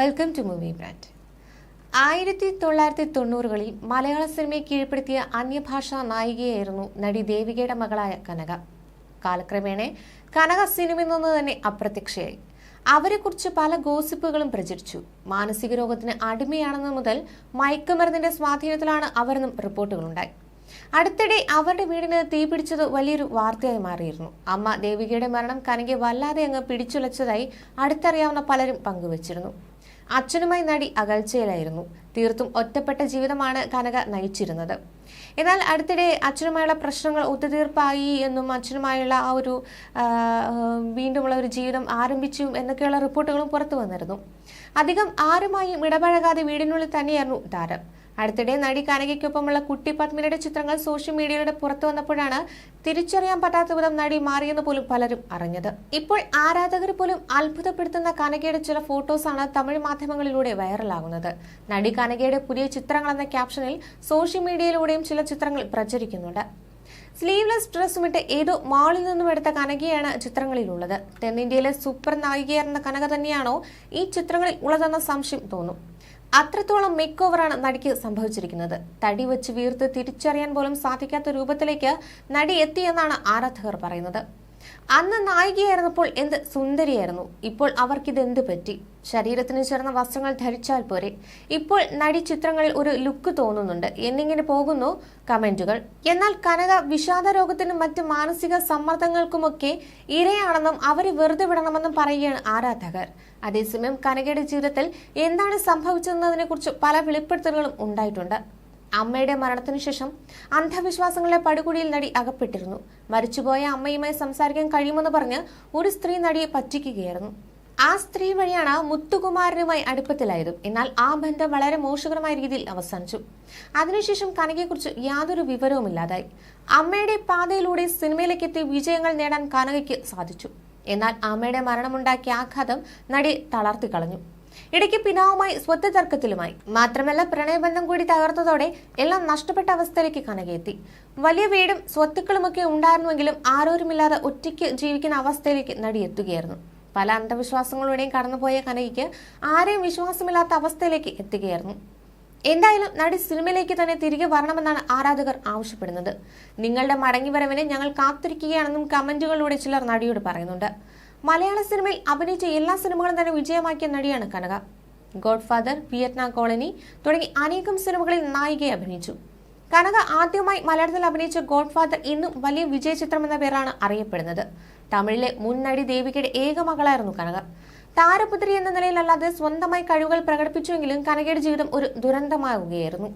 Welcome to movie brand ആയിരത്തി തൊള്ളായിരത്തി തൊണ്ണൂറുകളിൽ മലയാള സിനിമയെ കീഴ്പ്പെടുത്തിയ അന്യഭാഷാ നായികയായിരുന്നു നടി ദേവികയുടെ മകളായ കനക. കാലക്രമേണ കനക സിനിമയിൽ നിന്ന് തന്നെ അപ്രത്യക്ഷയായി. അവരെക്കുറിച്ച് പല ഗോസിപ്പുകളും പ്രചരിച്ചു. മാനസിക രോഗത്തിന് അടിമയാണെന്ന് മുതൽ മയക്കുമരുന്നിന്റെ സ്വാധീനത്തിലാണ് അവരെന്നും റിപ്പോർട്ടുകളുണ്ടായി. അടുത്തിടെ അവരുടെ വീടിന് തീപിടിച്ചത് വലിയൊരു വാർത്തയായി മാറിയിരുന്നു. അമ്മ ദേവികയുടെ മരണം കനകെ വല്ലാതെ അങ്ങ് പിടിച്ചുലച്ചതായി അടുത്തറിയാവുന്ന പലരും പങ്കുവച്ചിരുന്നു. അച്ഛനുമായി നടി അകൽച്ചയിലായിരുന്നു. തീർത്തും ഒറ്റപ്പെട്ട ജീവിതമാണ് കനക നയിച്ചിരുന്നത്. എന്നാൽ അടുത്തിടെ അച്ഛനുമായുള്ള പ്രശ്നങ്ങൾ ഒത്തുതീർപ്പായി എന്നും അച്ഛനുമായുള്ള ആ ഒരു വീണ്ടുമുള്ള ഒരു ജീവിതം ആരംഭിച്ചു എന്നൊക്കെയുള്ള റിപ്പോർട്ടുകളും പുറത്തു വന്നിരുന്നു. അധികം ആരുമായും ഇടപഴകാതെ വീടിനുള്ളിൽ തന്നെയായിരുന്നു താരം. അടുത്തിടെ നടി കനകയ്ക്കൊപ്പമുള്ള കുട്ടി പത്മിനിയുടെ ചിത്രങ്ങൾ സോഷ്യൽ മീഡിയയുടെ പുറത്തു വന്നപ്പോഴാണ് തിരിച്ചറിയാൻ പറ്റാത്ത വിധം നടി മാറിയെന്ന് പോലും പലരും അറിഞ്ഞത്. ഇപ്പോൾ ആരാധകർ പോലും അത്ഭുതപ്പെടുത്തുന്ന കനകയുടെ ചില ഫോട്ടോസാണ് തമിഴ് മാധ്യമങ്ങളിലൂടെ വൈറലാകുന്നത്. നടി കനകയുടെ പുതിയ ചിത്രങ്ങൾ എന്ന ക്യാപ്ഷനിൽ സോഷ്യൽ മീഡിയയിലൂടെയും ചില ചിത്രങ്ങൾ പ്രചരിക്കുന്നുണ്ട്. സ്ലീവ്ലെസ് ഡ്രസ്സുമിട്ട് ഏതോ മാളിൽ നിന്നും എടുത്ത കനകയാണ് ചിത്രങ്ങളിലുള്ളത്. തെന്നിന്ത്യയിലെ സൂപ്പർ നായികയായിരുന്ന കനക തന്നെയാണോ ഈ ചിത്രങ്ങളിൽ ഉള്ളതെന്ന സംശയം തോന്നും. അത്രത്തോളം മേക്ക് ഓവറാണ് നടിക്ക് സംഭവിച്ചിരിക്കുന്നത്. തടി വെച്ച് വീർത്ത് തിരിച്ചറിയാൻ പോലും സാധിക്കാത്ത രൂപത്തിലേക്ക് നടി എത്തിയെന്നാണ് ആരാധകർ പറയുന്നത്. അന്ന് നായികയായിരുന്നപ്പോൾ എന്ത് സുന്ദരിയായിരുന്നു. ഇപ്പോൾ അവർക്കിത് എന്ത് പറ്റി? ശരീരത്തിന് ചേർന്ന വസ്ത്രങ്ങൾ ധരിച്ചാൽ പോരെ. ഇപ്പോൾ നടി ചിത്രങ്ങളിൽ ഒരു ലുക്ക് തോന്നുന്നുണ്ട്. എന്നിങ്ങനെ പോകുന്നു കമന്റുകൾ. എന്നാൽ കനക വിഷാദ രോഗത്തിനും മറ്റ് മാനസിക സമ്മർദ്ദങ്ങൾക്കുമൊക്കെ ഇരയാണെന്നും അവരെ വെറുതെ വിടണമെന്നും പറയുകയാണ് ആരാധകർ. അതേസമയം കനകയുടെ ജീവിതത്തിൽ എന്താണ് സംഭവിച്ചതെന്നതിനെ കുറിച്ച് പല വെളിപ്പെടുത്തലുകളും ഉണ്ടായിട്ടുണ്ട്. അമ്മയുടെ മരണത്തിനു ശേഷം അന്ധവിശ്വാസങ്ങളെ പടുകുടിയിൽ നടി അകപ്പെട്ടിരുന്നു. മരിച്ചുപോയ അമ്മയുമായി സംസാരിക്കാൻ കഴിയുമെന്ന് പറഞ്ഞ് ഒരു സ്ത്രീ നടിയെ പറ്റിക്കുകയായിരുന്നു. ആ സ്ത്രീ വഴിയാണ് മുത്തുകുമാരനുമായി അടുപ്പത്തിലായത്. എന്നാൽ ആ ബന്ധം വളരെ മോശകരമായ രീതിയിൽ അവസാനിച്ചു. അതിനുശേഷം കനകയെക്കുറിച്ച് യാതൊരു വിവരവുമില്ലാതായി അമ്മയുടെ പാതയിലൂടെ സിനിമയിലേക്ക് എത്തി വിജയങ്ങൾ നേടാൻ കനകയ്ക്ക് സാധിച്ചു. എന്നാൽ അമ്മയുടെ മരണമുണ്ടാക്കിയ ആഘാതം നടി തളർത്തിക്കളഞ്ഞു ഇടയ്ക്ക് പിതാവുമായി സ്വത്ത് തർക്കത്തിലുമായി മാത്രമല്ല പ്രണയബന്ധം കൂടി തകർത്തതോടെ എല്ലാം നഷ്ടപ്പെട്ട അവസ്ഥയിലേക്ക് കനകയെത്തി. വലിയ വീടും സ്വത്തുക്കളുമൊക്കെ ഉണ്ടായിരുന്നുവെങ്കിലും ആരോരുമില്ലാതെ ഒറ്റയ്ക്ക് ജീവിക്കുന്ന അവസ്ഥയിലേക്ക് നടി എത്തുകയായിരുന്നു പല അന്ധവിശ്വാസങ്ങളുടെയും കടന്നുപോയ കനകയ്ക്ക് ആരെയും വിശ്വാസമില്ലാത്ത അവസ്ഥയിലേക്ക് എത്തുകയായിരുന്നു. എന്തായാലും നടി സിനിമയിലേക്ക് തന്നെ തിരികെ വരണമെന്നാണ് ആരാധകർ ആവശ്യപ്പെടുന്നത്. നിങ്ങളുടെ മടങ്ങിവരവിന് ഞങ്ങൾ കാത്തിരിക്കുകയാണെന്നും കമന്റുകളിലൂടെ ചിലർ നടിയോട് പറയുന്നുണ്ട്. മലയാള സിനിമയിൽ അഭിനയിച്ച എല്ലാ സിനിമകളും തന്നെ വിജയമാക്കിയ നടിയാണ് കനക. ഗോഡ്ഫാദർ വിയറ്റ്നാം കോളനി തുടങ്ങി അനേകം സിനിമകളിൽ നായികയെ അഭിനയിച്ചു. കനക ആദ്യമായി മലയാളത്തിൽ അഭിനയിച്ച ഗോഡ്ഫാദർ ഇന്നും വലിയ വിജയ ചിത്രം എന്ന പേരാണ് അറിയപ്പെടുന്നത്. തമിഴിലെ മുൻ നടി ദേവികയുടെ ഏക മകളായിരുന്നു കനക. താരപുത്രി എന്ന നിലയിലല്ലാതെ സ്വന്തമായി കഴിവുകൾ പ്രകടിപ്പിച്ചുവെങ്കിലും കനകയുടെ ജീവിതം ഒരു ദുരന്തമാവുകയായിരുന്നു.